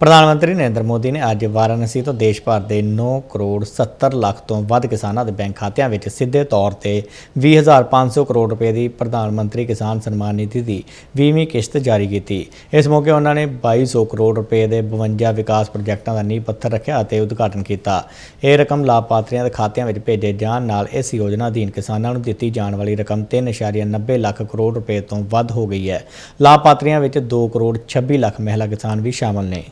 ਪ੍ਰਧਾਨ ਮੰਤਰੀ ਨਰਿੰਦਰ ਮੋਦੀ ਨੇ ਅੱਜ ਵਾਰਾਣਸੀ ਤੋਂ ਦੇਸ਼ ਭਰ ਦੇ 9 ਕਰੋੜ 70 ਲੱਖ ਤੋਂ ਵੱਧ ਕਿਸਾਨਾਂ ਦੇ ਬੈਂਕ ਖਾਤਿਆਂ ਵਿੱਚ ਸਿੱਧੇ ਤੌਰ ਤੇ 20500 ਕਰੋੜ ਰੁਪਏ ਦੀ ਪ੍ਰਧਾਨ ਮੰਤਰੀ ਕਿਸਾਨ ਸਨਮਾਨ ਨਿਧੀ ਦੀ 20ਵੀਂ ਕਿਸ਼ਤ ਜਾਰੀ ਕੀਤੀ। ਇਸ ਮੌਕੇ ਉਹਨਾਂ ਨੇ 2200 ਕਰੋੜ ਰੁਪਏ ਦੇ 52 ਵਿਕਾਸ ਪ੍ਰੋਜੈਕਟਾਂ ਦਾ ਨੀਂਹ ਪੱਥਰ ਰੱਖਿਆ ਅਤੇ ਉਦਘਾਟਨ ਕੀਤਾ। ਇਹ ਰਕਮ ਲਾਭਪਾਤਰੀਆਂ ਦੇ ਖਾਤਿਆਂ ਵਿੱਚ ਭੇਜੇ ਜਾਣ ਨਾਲ ਇਸ ਯੋਜਨਾ ਅਧੀਨ ਕਿਸਾਨਾਂ ਨੂੰ ਦਿੱਤੀ ਜਾਣ ਵਾਲੀ ਰਕਮ 3.90 ਲੱਖ ਕਰੋੜ ਰੁਪਏ ਤੋਂ ਵੱਧ ਹੋ ਗਈ ਹੈ। ਲਾਭਪਾਤਰੀਆਂ ਵਿੱਚ 2 ਕਰੋੜ 26 ਲੱਖ ਮਹਿਲਾ ਕਿਸਾਨ ਵੀ ਸ਼ਾਮਲ ਨੇ।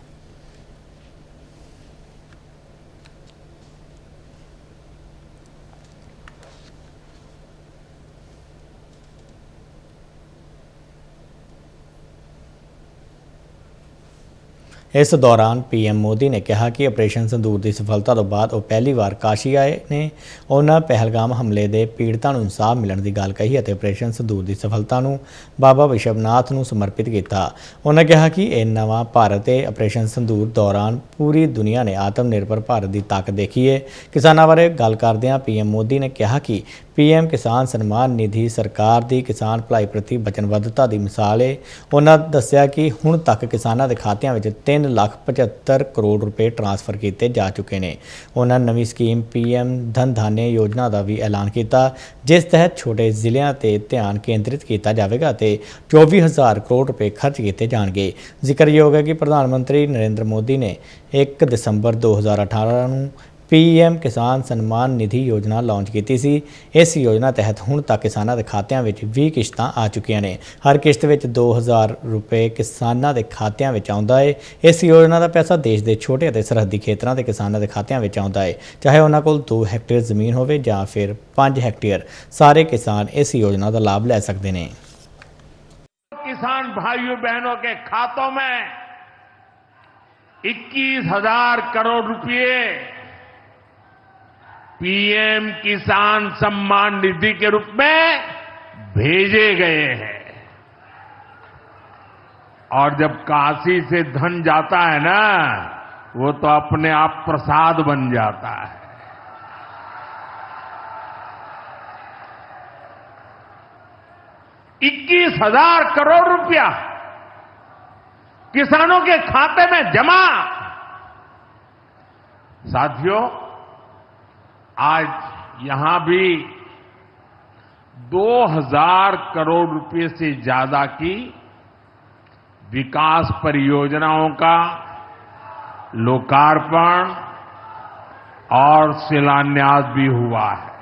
ਇਸ ਦੌਰਾਨ ਪੀਐਮ ਮੋਦੀ ਨੇ ਕਿਹਾ ਕਿ ਆਪਰੇਸ਼ਨ ਸੰਦੂਰ ਦੀ ਸਫਲਤਾ ਤੋਂ ਬਾਅਦ ਉਹ ਪਹਿਲੀ ਵਾਰ ਕਾਸ਼ੀ ਆਏ ਨੇ ਉਹਨਾਂ ਪਹਿਲਗਾਮ ਹਮਲੇ ਦੇ ਪੀੜਤਾਂ ਨੂੰ ਇਨਸਾਫ ਮਿਲਣ ਦੀ ਗੱਲ ਕਹੀ ਅਤੇ ਆਪਰੇਸ਼ਨ ਸੰਦੂਰ ਦੀ ਸਫਲਤਾ ਨੂੰ ਬਾਬਾ ਵਿਸ਼ਵਨਾਥ ਨੂੰ ਸਮਰਪਿਤ ਕੀਤਾ। ਉਹਨਾਂ ਕਿਹਾ ਕਿ ਇਹ ਨਵਾਂ ਭਾਰਤ ਤੇ ਆਪਰੇਸ਼ਨ ਸੰਦੂਰ ਦੌਰਾਨ ਪੂਰੀ ਦੁਨੀਆ ਨੇ ਆਤਮ ਨਿਰਭਰ ਭਾਰਤ ਦੀ ਤਾਕਤ ਦੇਖੀ ਹੈ ਕਿਸਾਨਾਂ ਬਾਰੇ ਗੱਲ ਕਰਦਿਆਂ ਪੀਐਮ ਮੋਦੀ ਨੇ ਕਿਹਾ ਕਿ ਪੀਐਮ ਕਿਸਾਨ ਸਨਮਾਨ ਨਿਧੀ ਸਰਕਾਰ ਦੀ ਕਿਸਾਨ ਭਲਾਈ ਪ੍ਰਤੀ ਵਚਨਬੱਧਤਾ ਦੀ ਮਿਸਾਲ ਹੈ ਉਹਨਾਂ ਦੱਸਿਆ ਕਿ ਹੁਣ ਤੱਕ ਕਿਸਾਨਾਂ ਦੇ ਖਾਤਿਆਂ ਵਿੱਚ 3 ਲੱਖ 75 ਕਰੋੜ ਰੁਪਏ ਟ੍ਰਾਂਸਫਰ ਕੀਤੇ ਜਾ ਚੁੱਕੇ ਨੇ। ਉਹਨਾਂ ਨਵੀਂ ਸਕੀਮ ਪੀਐਮ ਧਨ ਧਾਨੇ ਯੋਜਨਾ ਦਾ ਵੀ ਐਲਾਨ ਕੀਤਾ, ਜਿਸ ਤਹਿਤ ਛੋਟੇ ਜ਼ਿਲ੍ਹਿਆਂ ਤੇ ਧਿਆਨ ਕੇਂਦਰਿਤ ਕੀਤਾ ਜਾਵੇਗਾ ਤੇ 24000 ਕਰੋੜ ਰੁਪਏ ਖਰਚ ਕੀਤੇ ਜਾਣਗੇ। ਜ਼ਿਕਰਯੋਗ ਹੈ ਕਿ ਪ੍ਰਧਾਨ ਮੰਤਰੀ ਨਰਿੰਦਰ ਮੋਦੀ ਨੇ 1 ਦਸੰਬਰ 2018 ਨੂੰ ਪੀਐਮ ਕਿਸਾਨ ਸਨਮਾਨ ਨਿਧੀ ਯੋਜਨਾ ਲਾਂਚ ਕੀਤੀ ਸੀ ਇਸ ਯੋਜਨਾ ਤਹਿਤ ਹੁਣ ਤੱਕ ਕਿਸਾਨਾਂ ਦੇ ਖਾਤਿਆਂ ਵਿੱਚ 20 ਕਿਸ਼ਤਾਂ ਆ ਚੁੱਕੀਆਂ ਨੇ ਹਰ ਕਿਸ਼ਤ ਵਿੱਚ 2000 ਰੁਪਏ ਕਿਸਾਨਾਂ ਦੇ ਖਾਤਿਆਂ ਵਿੱਚ ਆਉਂਦਾ ਹੈ ਇਸ ਯੋਜਨਾ ਦਾ ਪੈਸਾ ਦੇਸ਼ ਦੇ ਛੋਟੇ ਅਤੇ ਸਰਹੱਦੀ ਖੇਤਰਾਂ ਦੇ ਕਿਸਾਨਾਂ ਦੇ ਖਾਤਿਆਂ ਵਿੱਚ ਆਉਂਦਾ ਹੈ ਚਾਹੇ ਉਹਨਾਂ ਕੋਲ 2 ਹੈਕਟੇਅਰ ਜ਼ਮੀਨ ਹੋਵੇ ਜਾਂ ਫਿਰ 5 ਹੈਕਟੇਅਰ ਸਾਰੇ ਕਿਸਾਨ ਇਸ ਯੋਜਨਾ ਦਾ ਲਾਭ ਲੈ ਸਕਦੇ ਨੇ किसान भाइयों बहनों के खातों में इक्कीस हजार करोड़ रुपए पीएम किसान सम्मान निधि के रूप में भेजे गए हैं। और जब काशी से धन जाता है ना, वो तो अपने आप प्रसाद बन जाता है। इक्कीस हज़ार करोड़ रुपया किसानों के खाते में जमा। साथियों आज यहाँ भी 2000 करोड़ रुपए से ज़्यादा की विकास परियोजनाओं का लोकार्पण और शिलान्यास भी हुआ है।